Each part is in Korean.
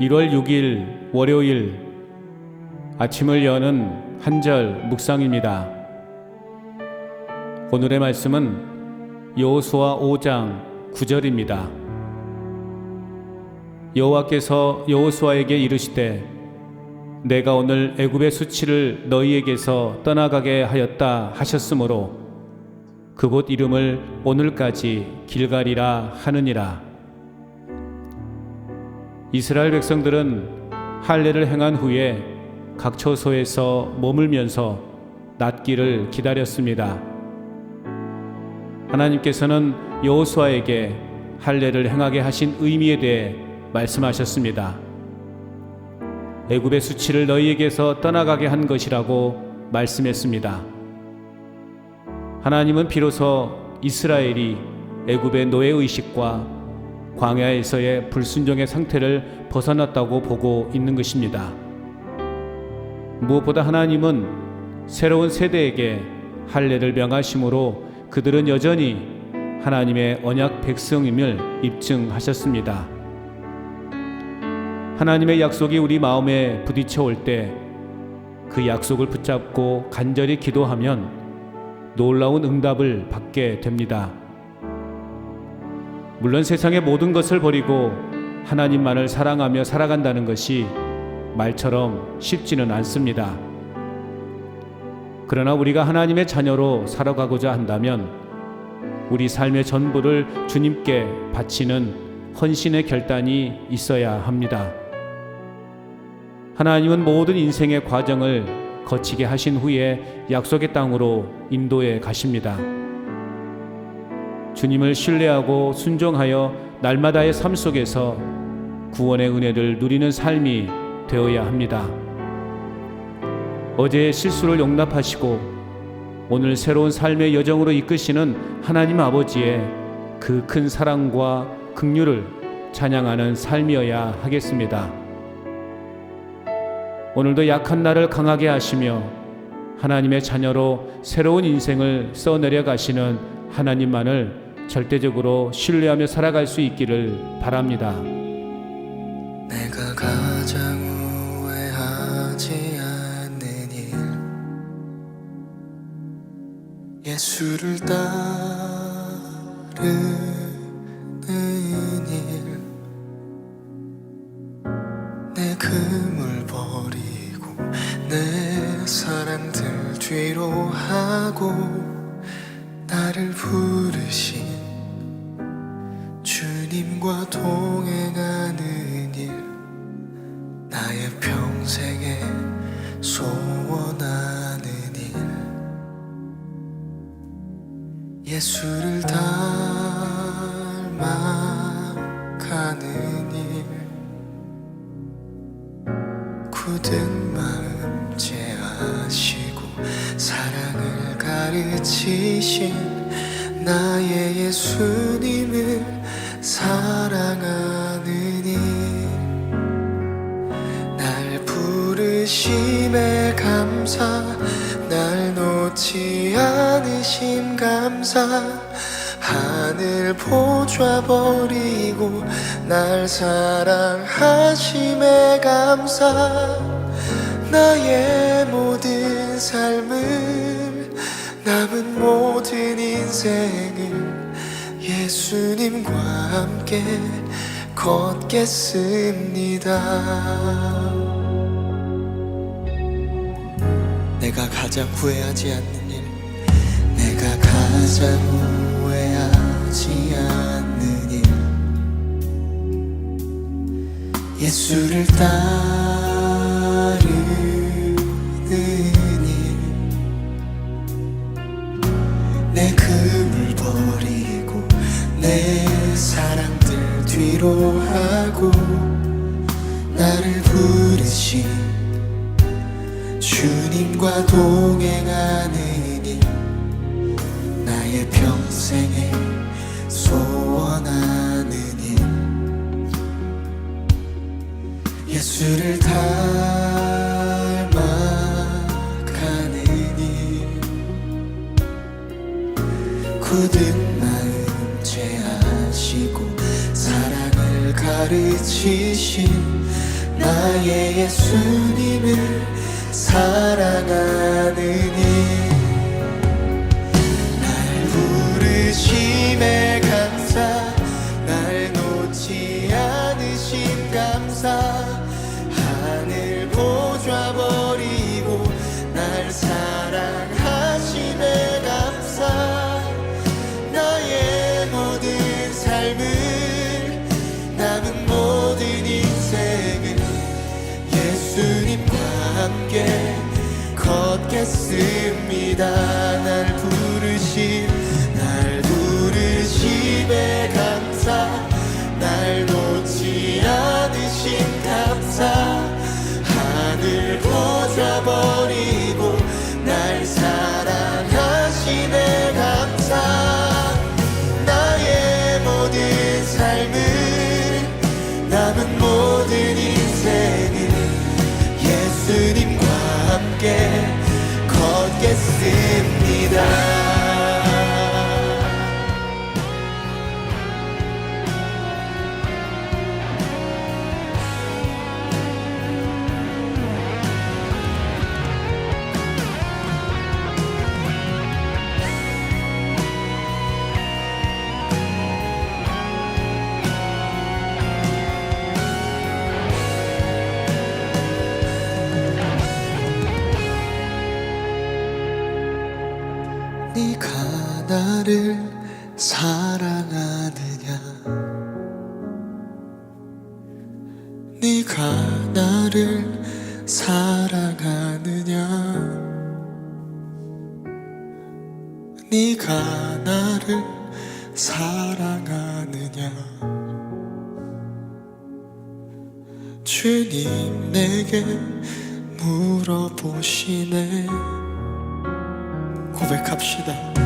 1월 6일 월요일 아침을 여는 한절 묵상입니다. 오늘의 말씀은 여호수아 5장 9절입니다. 여호와께서 여호수아에게 이르시되 내가 오늘 애굽의 수치를 너희에게서 떠나가게 하였다 하셨으므로 그곳 이름을 오늘까지 길갈이라 하느니라. 이스라엘 백성들은 할례를 행한 후에 각 처소에서 머물면서 낫기를 기다렸습니다. 하나님께서는 여호수아에게 할례를 행하게 하신 의미에 대해 말씀하셨습니다. 애굽의 수치를 너희에게서 떠나가게 한 것이라고 말씀했습니다. 하나님은 비로소 이스라엘이 애굽의 노예 의식과 광야에서의 불순종의 상태를 벗어났다고 보고 있는 것입니다. 무엇보다 하나님은 새로운 세대에게 할례를 명하심으로 그들은 여전히 하나님의 언약 백성임을 입증하셨습니다. 하나님의 약속이 우리 마음에 부딪혀 올 때 그 약속을 붙잡고 간절히 기도하면 놀라운 응답을 받게 됩니다. 물론 세상의 모든 것을 버리고 하나님만을 사랑하며 살아간다는 것이 말처럼 쉽지는 않습니다. 그러나 우리가 하나님의 자녀로 살아가고자 한다면 우리 삶의 전부를 주님께 바치는 헌신의 결단이 있어야 합니다. 하나님은 모든 인생의 과정을 거치게 하신 후에 약속의 땅으로 인도해 가십니다. 주님을 신뢰하고 순종하여 날마다의 삶 속에서 구원의 은혜를 누리는 삶이 되어야 합니다. 어제의 실수를 용납하시고 오늘 새로운 삶의 여정으로 이끄시는 하나님 아버지의 그 큰 사랑과 긍휼을 찬양하는 삶이어야 하겠습니다. 오늘도 약한 나를 강하게 하시며 하나님의 자녀로 새로운 인생을 써내려 가시는 하나님만을 절대적으로 신뢰하며 살아갈 수 있기를 바랍니다. 내가 가장 후회하지 않는 일 예수를 따르는 일 내 금을 버리고 내 사랑들 뒤로 하고 동행하는 일 나의 평생에 소원하는 일. 예수를 닮아가는 일. 굳은 마음 제하시고 사랑을 가르치신 나의 예수님을 사랑하는 일날 부르심에 감사 날 놓지 않으심 감사. 하늘 보좌 버리고 날 사랑하심에 감사. 나의 모든 삶을 남은 모든 인생을 예수님과 함께 걷겠습니다. 내가 가장 후회하지 않는 일, 내가 가장 후회하지 않는 일, 예수를 따르 나를 부르신 주님과 동행하는 일 나의 평생에 소원하는 일 예수를 닮 yesu. 기다. Yeah. 가 나를 사랑하느냐? 네가 나를 사랑하느냐? 네가 나를 사랑하느냐? 주님 내게 물어보시네. 고백합시다.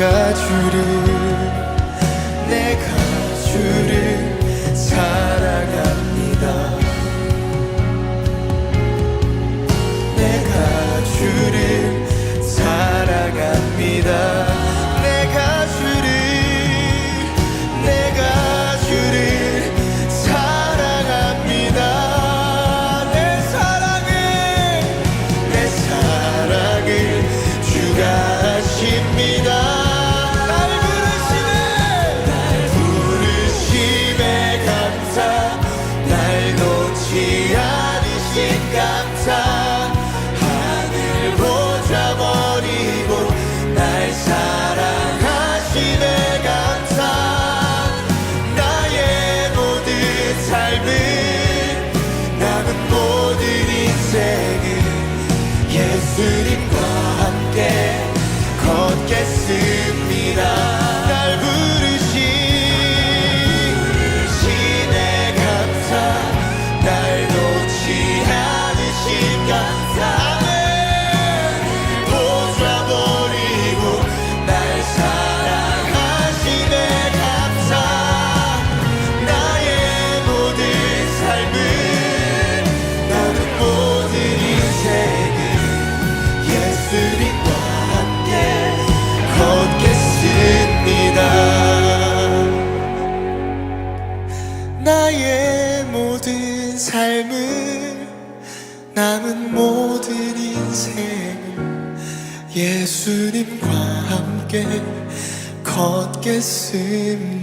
가주를 до конца. 걷겠습니다.